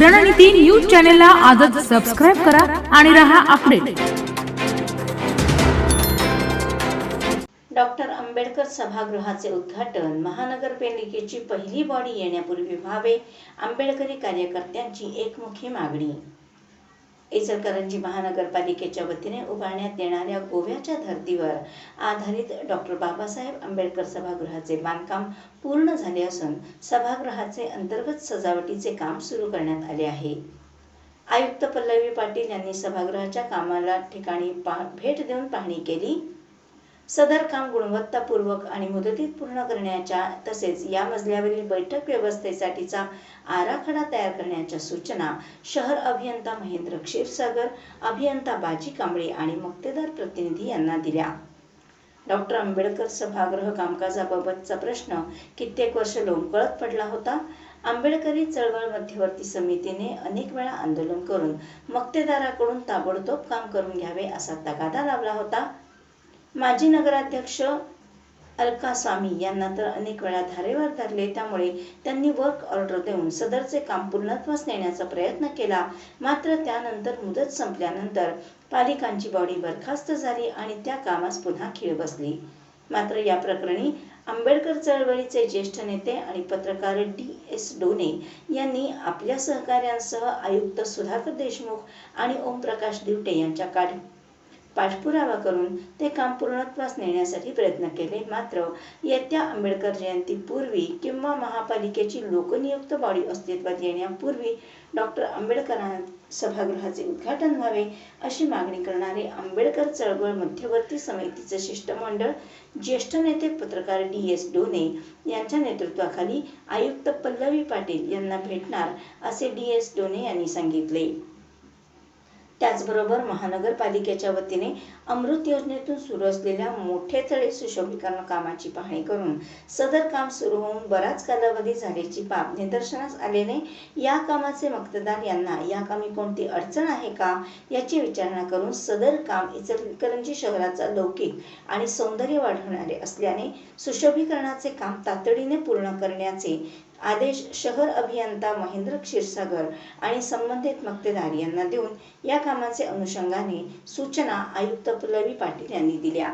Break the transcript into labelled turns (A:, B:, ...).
A: रणनीती न्यूज चॅनलला आजच सबस्क्राईब करा आणि रहा अपडेट
B: डॉक्टर आंबेडकर सभागृहाचे उद्घाटन महानगरपालिकेची पहिली बॉडी येण्यापूर्वी व्हावे आंबेडकरी कार्यकर्त्यांची एकमुखी मागणी. इचलकरंजी महानगरपालिकेच्या वतीने उभारण्यात येणाऱ्या गोव्याच्या धर्तीवर आधारित डॉक्टर बाबासाहेब आंबेडकर सभागृहाचे बांधकाम पूर्ण झाले असून सभागृहाचे अंतर्गत सजावटीचे काम सुरू करण्यात आले आहे. आयुक्त पल्लवी पाटील यांनी सभागृहाच्या कामाला ठिकाणी पा भेट देऊन पाहणी केली. सदर काम गुणवत्तापूर्वक आणि मुदतीत पूर्ण करण्याच्या तसेच या मजल्यावरील बैठक व्यवस्थेसाठीचा आराखडा तयार करण्याच्या सूचना शहर अभियंता महेंद्र क्षीरसागर अभियंता बाजी कांबळे आणि मक्तेदार प्रतिनिधी यांना दिल्या. डॉक्टर आंबेडकर सभागृह कामकाजाबाबतचा प्रश्न कित्येक वर्ष लोंबकळत पडला होता. आंबेडकरी चळवळ मध्यवर्ती समितीने अनेक वेळा आंदोलन करून मक्तेदाराकडून ताबडतोब काम करून घ्यावे असा तगादा लावला होता. माजी नगराध्यक्ष अलका स्वामी यांना तर अनेक वेळा धारेवर धरले. त्यामुळे त्यांनी वर्क ऑर्डर देऊन सदरचे काम पूर्णत्वास नेण्याचा प्रयत्न केला. मात्र त्यानंतर मुदत संपल्यानंतर पालिकांची बॉडी बरखास्त झाली आणि त्या कामास पुन्हा खीळ बसली. मात्र या प्रकरणी आंबेडकर चळवळीचे ज्येष्ठ नेते आणि पत्रकार डी एस डोने यांनी आपल्या सहकाऱ्यांसह आयुक्त सुधाकर देशमुख आणि ओमप्रकाश दिवटे यांच्या काढ पाठपुरावा करून ते काम पूर्णत्वास नेण्यासाठी प्रयत्न केले. मात्र येत्या आंबेडकर जयंतीपूर्वी किंवा महापालिकेची लोकनियुक्त बॉडी अस्तित्वात येण्यापूर्वी डॉक्टर आंबेडकरां सभागृहाचे उद्घाटन व्हावे अशी मागणी करणारे आंबेडकर चळवळ मध्यवर्ती समितीचे शिष्टमंडळ ज्येष्ठ नेते पत्रकार डी एस डोने यांच्या नेतृत्वाखाली आयुक्त पल्लवी पाटील यांना भेटणार असे डी एस डोने यांनी सांगितले. त्याचबरोबर महानगरपालिकेच्या वतीने अमृत योजनेतून सुरू असलेल्या मोठे तळे सुशोभीकरण कामाची पाहणी करून सदर काम सुरू होऊन बराच कालावधी झाल्याची बाब निदर्शनास आलेले या कामाचे मक्तदार यांना या कामी कोणती अडचण आहे का याची विचारणा करून सदर काम इचलकरंजी शहराचा लौकिक आणि सौंदर्य वाढवणारे असल्याने सुशोभीकरणाचे काम तातडीने पूर्ण करण्याचे आदेश शहर अभियंता महेंद्र क्षीरसागर आणि संबंधित मक्तेदार यांना देऊन या कामाचे अनुषंगाने सूचना आयुक्त पल्लवी पाटील यांनी दिल्या.